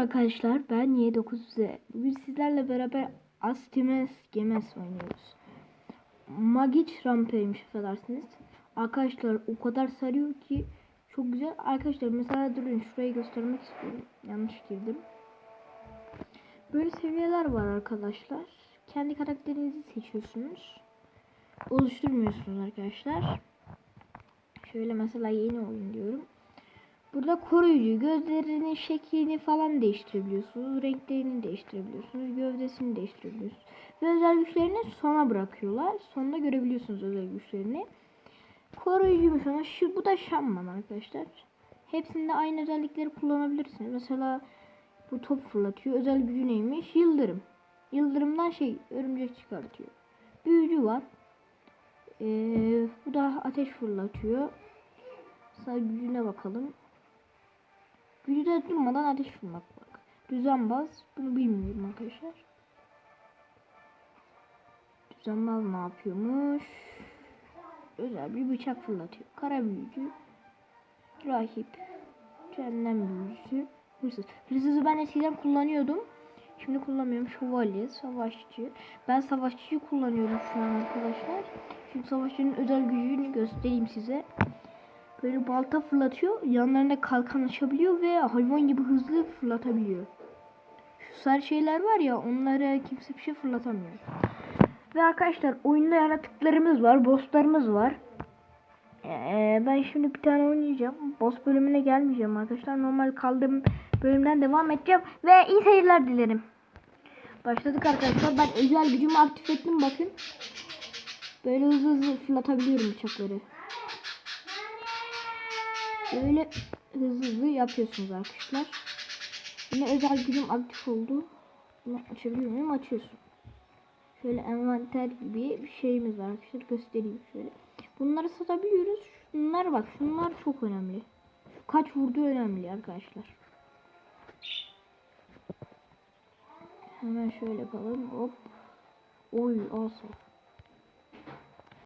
arkadaşlar ben Y9Z. Bugün sizlerle beraber Astimes Gemes oynuyoruz. Magic Rampay'miş affedersiniz. Arkadaşlar o kadar sarıyor ki çok güzel. Arkadaşlar mesela durun şurayı göstermek istiyorum. Yanlış girdim. Böyle seviyeler var arkadaşlar. Kendi karakterinizi seçiyorsunuz. Oluşturmuyorsunuz arkadaşlar. Şöyle mesela yeni oyun diyorum. Burada koruyucu gözlerinin şeklini falan değiştirebiliyorsunuz. Renklerini değiştirebiliyorsunuz. Gövdesini değiştirebiliyorsunuz. Ve özel güçlerini sona bırakıyorlar. Sonunda görebiliyorsunuz özel güçlerini. Koruyucuymuş ama şu bu da şamman arkadaşlar. Hepsinde aynı özellikleri kullanabilirsiniz. Mesela bu top fırlatıyor. Özel gücü neymiş? Yıldırım. Yıldırımdan şey örümcek çıkartıyor. Büyücü var. Ee, bu da ateş fırlatıyor. Mesela gücüne bakalım. De durmadan ateş fırlatmak. bak. Düzenbaz. Bunu bilmiyorum arkadaşlar. Düzenbaz ne yapıyormuş? Özel bir bıçak fırlatıyor. Kara büyücü. Rahip. Cehennem büyücüsü. Hırsız. Hırsızı ben eskiden kullanıyordum. Şimdi kullanmıyorum. Şövalye, savaşçı. Ben savaşçıyı kullanıyorum şu an arkadaşlar. Şimdi savaşçının özel gücünü göstereyim size. Böyle balta fırlatıyor. Yanlarında kalkan açabiliyor ve hayvan gibi hızlı fırlatabiliyor. Şu sarı şeyler var ya onlara kimse bir şey fırlatamıyor. Ve arkadaşlar oyunda yaratıklarımız var. Bosslarımız var. Ee, ben şimdi bir tane oynayacağım. Boss bölümüne gelmeyeceğim arkadaşlar. Normal kaldığım bölümden devam edeceğim. Ve iyi seyirler dilerim. Başladık arkadaşlar. Ben özel gücümü aktif ettim bakın. Böyle hızlı hızlı fırlatabiliyorum bıçakları. Böyle hızlı hızlı yapıyorsunuz arkadaşlar. Yine özel gücüm aktif oldu. Bunu açabiliyor muyum? Açıyorsun. Şöyle envanter gibi bir şeyimiz var arkadaşlar. Göstereyim şöyle. Bunları satabiliyoruz. Şunlar bak. Şunlar çok önemli. Kaç vurduğu önemli arkadaşlar. Hemen şöyle yapalım. Hop. Oy olsun.